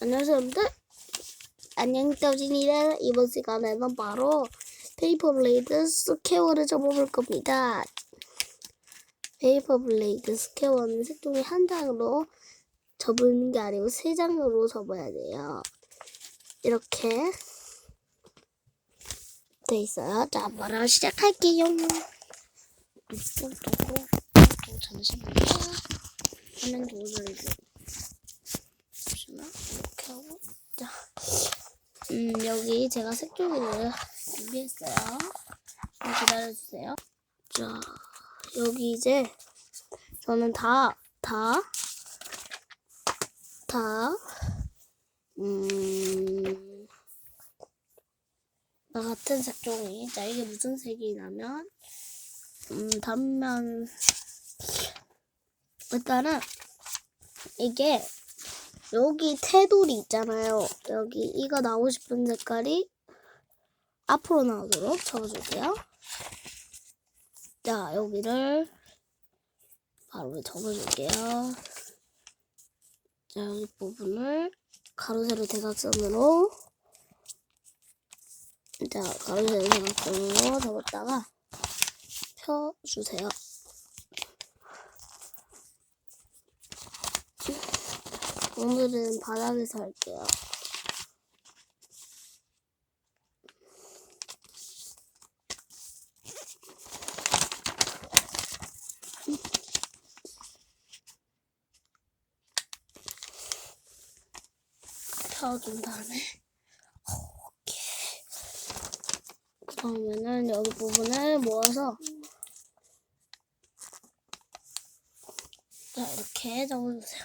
안녕하세요 여러분들. 안녕 떠진이라 이번 시간에는 바로 페이퍼 블레이드 스퀘어를 접어볼 겁니다. 페이퍼 블레이드 스퀘어는 색종이 한 장으로 접는 게 아니고 세 장으로 접어야 돼요. 이렇게 돼 있어요. 자 바로 시작할게요? 또 잠시만요. 화면 조절해주세요 잠시만 이렇게 하고. 자, 음 여기 제가 색종이를 준비했어요. 좀 기다려주세요. 자, 여기 이제 저는 다, 다, 다, 음, 다 같은 색종이. 자, 이게 무슨 색이냐면, 음, 단면, 일단은 이게 여기 테두리 있잖아요. 여기 이거 나오고 싶은 색깔이 앞으로 나오도록 적어줄게요. 자, 여기를 바로 적어줄게요. 자, 여기 부분을 가로, 세로, 대각선으로 자, 대각선으로 적었다가 펴주세요. 오늘은 바닥에서 할게요. 펴준 다음에 오케이. 그러면은 여기 부분을 모아서 자 이렇게 적어주세요.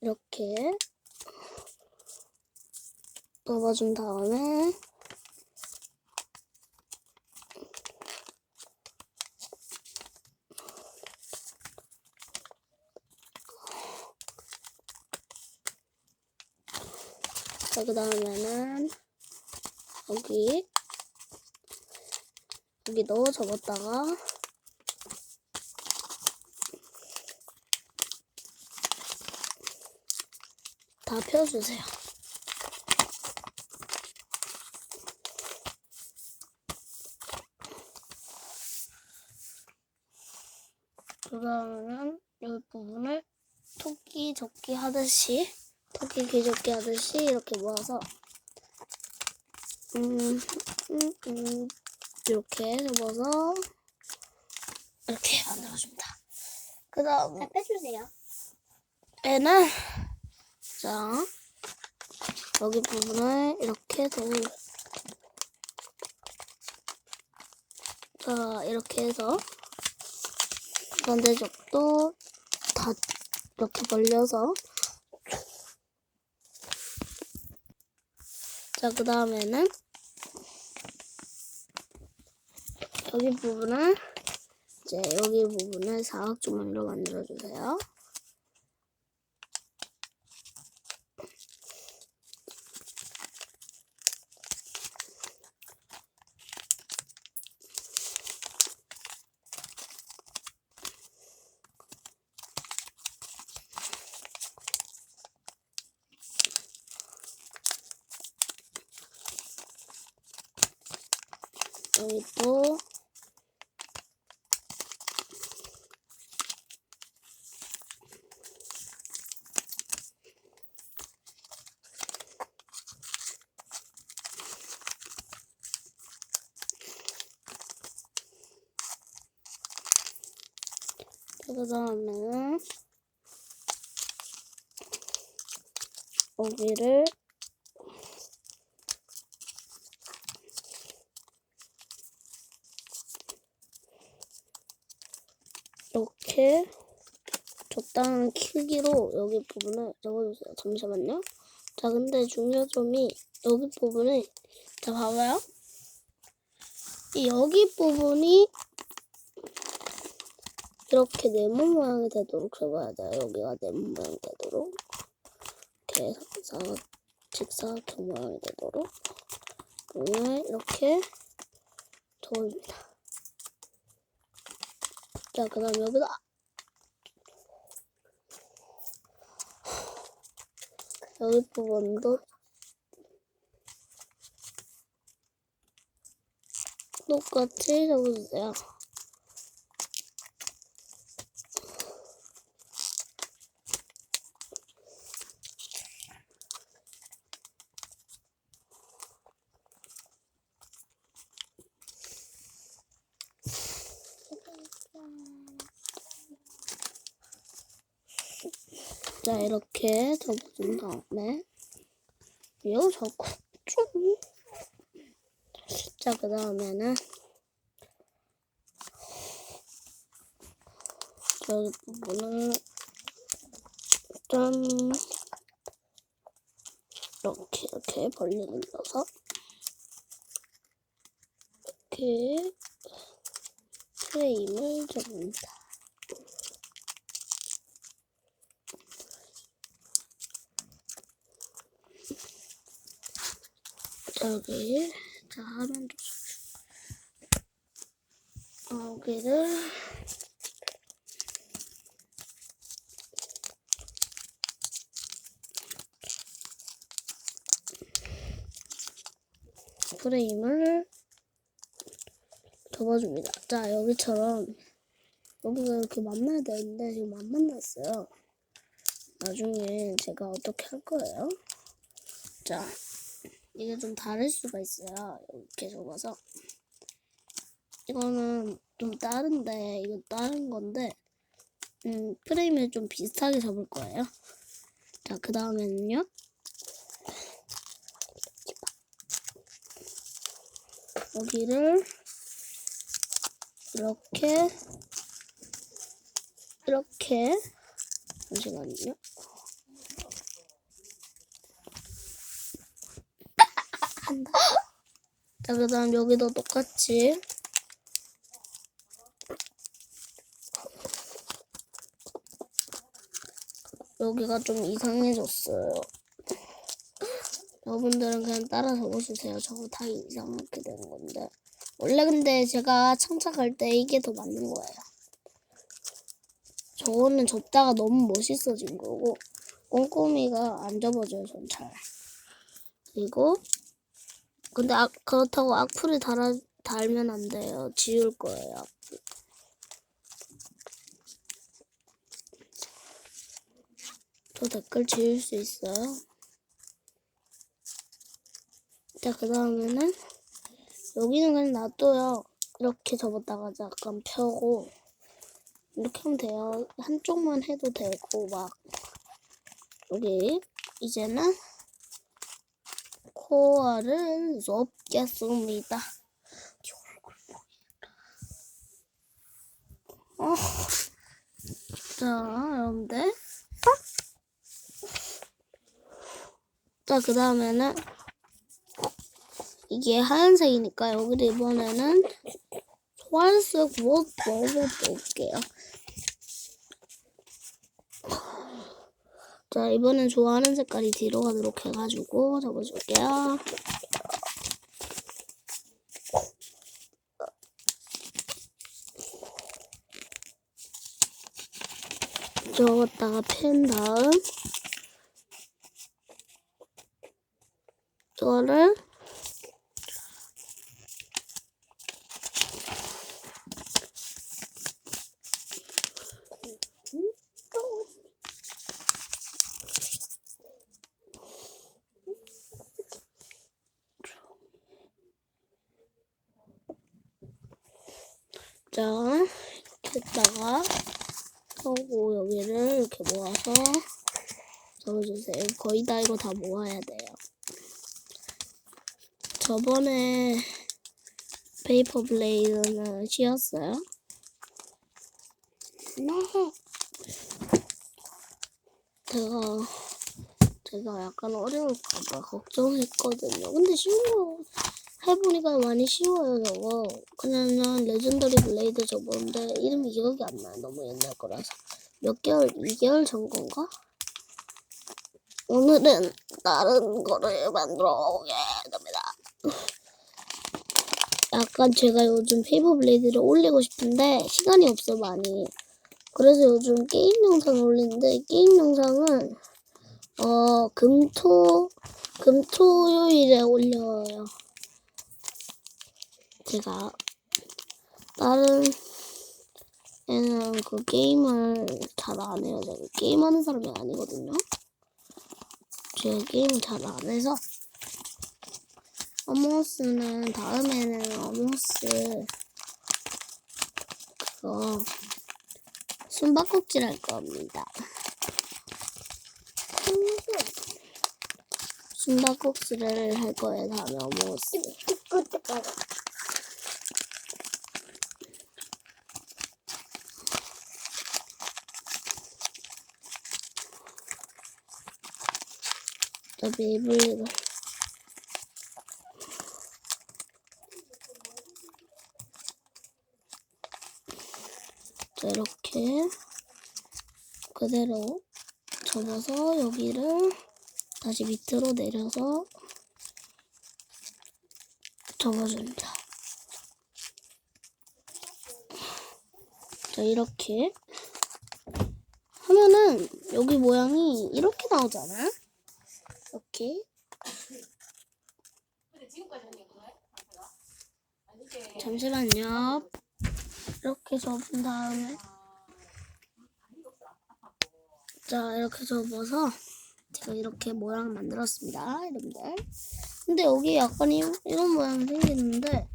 이렇게 넣어준 다음에 자, 그 다음에는 여기 여기 넣어 접었다가 다 펴주세요. 그 다음에는 이 부분을 토끼 접기 하듯이 토끼 귀접기 하듯이 이렇게 모아서 음, 음, 음, 이렇게 접어서 이렇게 만들어줍니다. 그 다음에 빼주세요. 얘는 자 여기 부분을 이렇게 접을 자 이렇게 해서 반대쪽도 다 이렇게 벌려서 자 그 다음에는 여기 부분을 이제 여기 부분을 사각조망으로 만들어 주세요. 여기 또그 다음에는 여기를 이렇게 적당한 크기로 여기 부분을 적어주세요. 잠시만요. 자, 근데 중요한 점이 여기 부분을 자 봐봐요. 이 여기 부분이 이렇게 네모 모양이 되도록 접어야 돼요. 여기가 네모 모양이 되도록 이렇게 해서 직사각형 모양이 되도록 네, 이렇게 접어줍니다. 자, 그 다음 여기다 여기 부분도 똑같이 접어주세요. 자, 이렇게 접어준 다음에, 이거 자꾸 좀. 자, 그 다음에는, 저기 부분을, 짠. 이렇게, 이렇게 벌리 눌러서, 이렇게, 프레임을 접습니다. 여기 자 화면 좀 여기를 프레임을 접어줍니다. 자 여기처럼 여기가 이렇게 만나야 되는데 지금 안 만났어요. 나중에 제가 어떻게 할 거예요? 자 이게 좀 다를 수가 있어요. 이렇게 접어서. 이거는 좀 다른데, 이거 다른 건데, 음, 프레임을 좀 비슷하게 접을 거예요. 자, 그 다음에는요. 여기를 이렇게, 이렇게, 잠시만요. 자, 그 다음 여기도 똑같이 여기가 좀 이상해졌어요. 여러분들은 그냥 따라 적어주세요. 저거 다 이상하게 되는 건데. 원래 근데 제가 창작할 때 이게 더 맞는 거예요. 저거는 접다가 너무 멋있어진 거고 꼼꼼이가 안 접어져요, 전 잘. 그리고 근데 악, 그렇다고 악플을 달아, 달면 안 돼요. 지울 거예요. 악플. 저 댓글 지울 수 있어요. 자, 그 다음에는 여기는 그냥 놔둬요. 이렇게 접었다가 약간 펴고 이렇게 하면 돼요. 한쪽만 해도 되고 막 여기 이제는 코어를 접겠습니다. 어. 자, 여러분들. 자, 그 다음에는 이게 하얀색이니까 여기를 이번에는 소환색으로 넣어볼게요. 자, 이번엔 좋아하는 색깔이 뒤로 가도록 해가지고 접어줄게요. 저었다가 펜 다음 이거를 자, 이렇게 했다가 하고 여기를 이렇게 모아서 적어주세요. 거의 다 이거 다 모아야 돼요. 저번에 페이퍼 블레이드는 쉬었어요? 네. 제가 제가 약간 어려울까봐 걱정했거든요. 근데 쉬운 거 해보니까 많이 쉬워요, 저거. 그냥 레전더리 블레이드 저번인데 이름이 기억이 안 나요. 너무 옛날 거라서. 몇 개월, 2개월 전 건가? 오늘은 다른 거를 만들어 오게 됩니다. 약간 제가 요즘 페이퍼 블레이드를 올리고 싶은데 시간이 없어 많이. 그래서 요즘 게임 영상을 올리는데 게임 영상은 어 금토 금토요일에 올려요. 제가 다른 애는 그 게임을 잘 안 해요. 제가 게임하는 사람이 아니거든요. 제가 게임을 잘안 해서 어몽어스는 다음에는 어몽어스 그거 숨바꼭질 할 겁니다. 숨바꼭질을 할 거예요. 다음에 어몽어스. 저 베이블리가 자 이렇게 그대로 접어서 여기를 다시 밑으로 내려서 접어줍니다. 자 이렇게 하면은 여기 모양이 이렇게 나오잖아. 이렇게 잠시만요. 이렇게 접은 다음에 자 이렇게 접어서 제가 이렇게 모양 만들었습니다, 여러분들. 근데 여기 약간 이, 이런 모양이 생기는데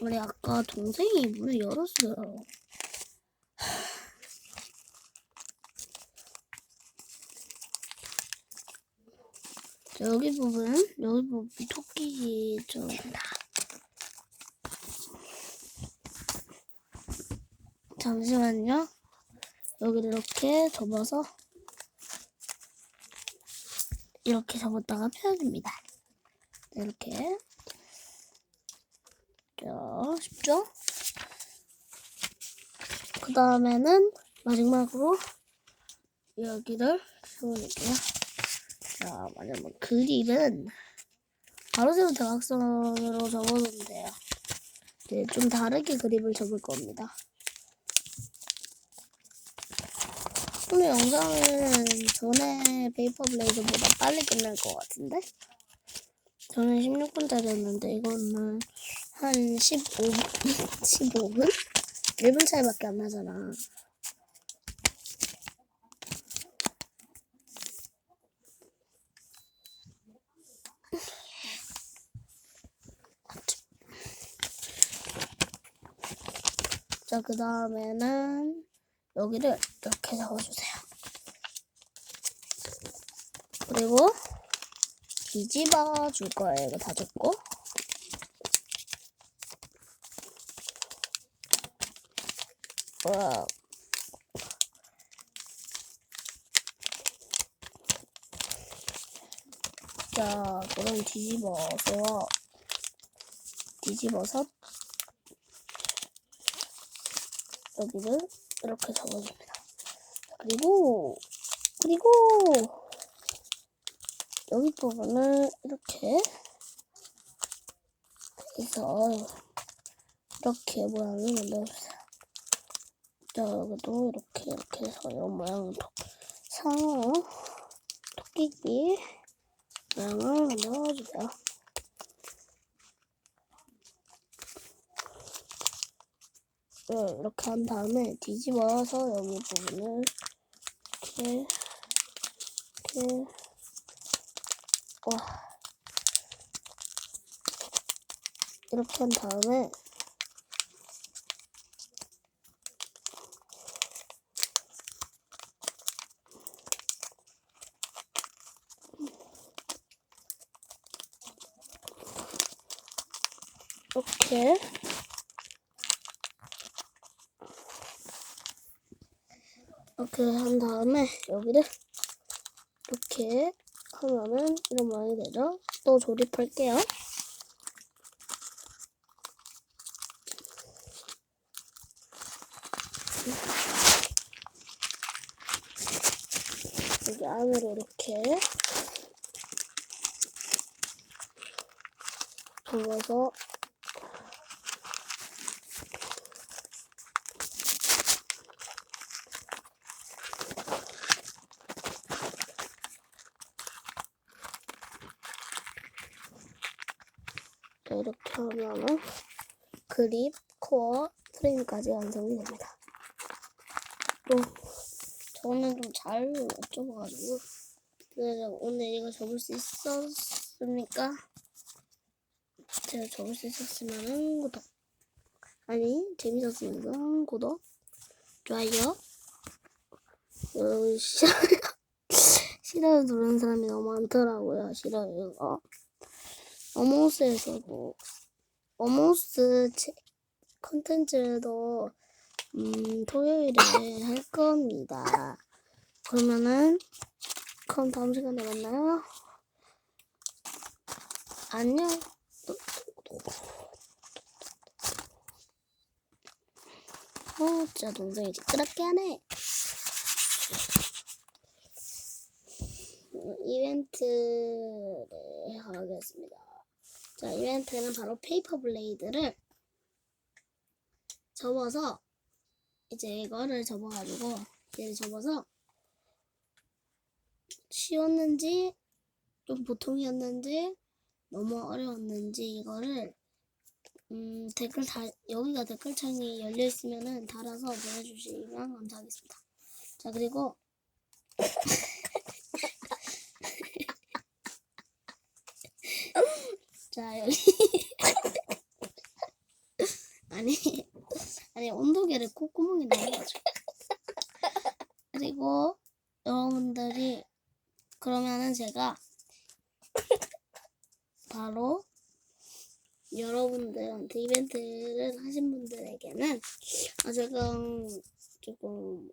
우리 아까 동생이 문을 열었어요. 여기 부분, 여기 부분 토끼 좀 잠시만요. 여기를 이렇게 접어서 이렇게 접었다가 펴줍니다. 이렇게 자, 쉽죠? 그 다음에는 마지막으로 여기를 세워줄게요. 자, 마지막 그립은 가로세로 대각선으로 접어주면 돼요. 네, 좀 다르게 그립을 접을 겁니다. 오늘 영상은 전에 페이퍼 블레이드보다 빨리 끝날 것 같은데? 저는 16분짜리였는데 이거는 한 15분? 15분? 1분 차이밖에 안 나잖아. 자, 그 다음에는 여기를 이렇게 잡아주세요. 그리고 뒤집어 줄 거예요. 이거 다 줬고. 와. 자, 그럼 뒤집어서 뒤집어서 여기를 이렇게 접어줍니다. 그리고 그리고 여기 부분을 이렇게 해서 이렇게 모양을 만들어주세요. 자 여기도 이렇게 이렇게 해서 이 모양을 도, 상어 토끼기 모양을 만들어주세요. 네, 이렇게 한 다음에 뒤집어서 여기 부분을 이렇게 이렇게. 와. 이렇게 한 다음에 이렇게 이렇게 한 다음에 여기를 이렇게 하면은 이런 모양이 되죠? 또 조립할게요. 여기 안으로 이렇게 접어서 이렇게 하면은 그립, 코어, 프레임까지 완성이 됩니다. 또 저는 좀잘 여쭤봐가지고. 그래서 오늘 이거 접을 수 있었습니까? 제가 접을 수 있었으면은 구독. 아니 재밌었으면 구독. 좋아요. 어, 싫어 싫어요. 누르는 사람이 너무 많더라고요. 싫어요. 이거 어모스에서도 어모스 체- 컨텐츠도 음, 토요일에 할 겁니다. 그러면은 그럼 다음 시간에 만나요. 안녕. 어, 진짜 동생이 시끄럽게 하네. 음, 이벤트를 하겠습니다. 자, 이벤트는 바로 페이퍼 블레이드를 접어서 이제 이거를 접어가지고 얘를 접어서 쉬웠는지 좀 보통이었는지 너무 어려웠는지 이거를 음, 댓글 다 여기가 댓글창이 열려 있으면은 달아서 보내주시면 감사하겠습니다. 자 그리고 자 여기 아니 아니 온도계를 콧구멍에 넣어가지고 그리고 여러분들이 그러면은 제가 바로 여러분들한테 이벤트를 하신 분들에게는 아 제가 조금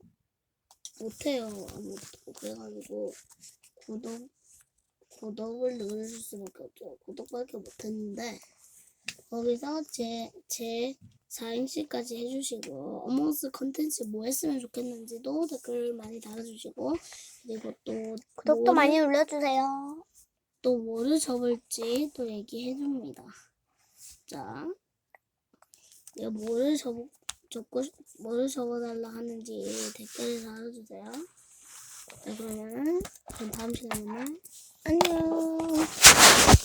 못해요. 아무것도. 그래가지고 구독 구독을 누르실 수밖에 없죠 구독밖에 못했는데 거기서 제, 제 4행시까지 해주시고 어몽스 컨텐츠 뭐 했으면 좋겠는지도 댓글 많이 달아주시고 그리고 또 구독도 뭐를- 많이 눌러주세요. 또 뭐를 접을지 또 얘기해줍니다. 자, 내가 뭐를 접, 접고 싶- 뭐를 접어달라 하는지 댓글에 달아주세요. 자 그러면은 그럼 다음 시간에 만나요. 안녕.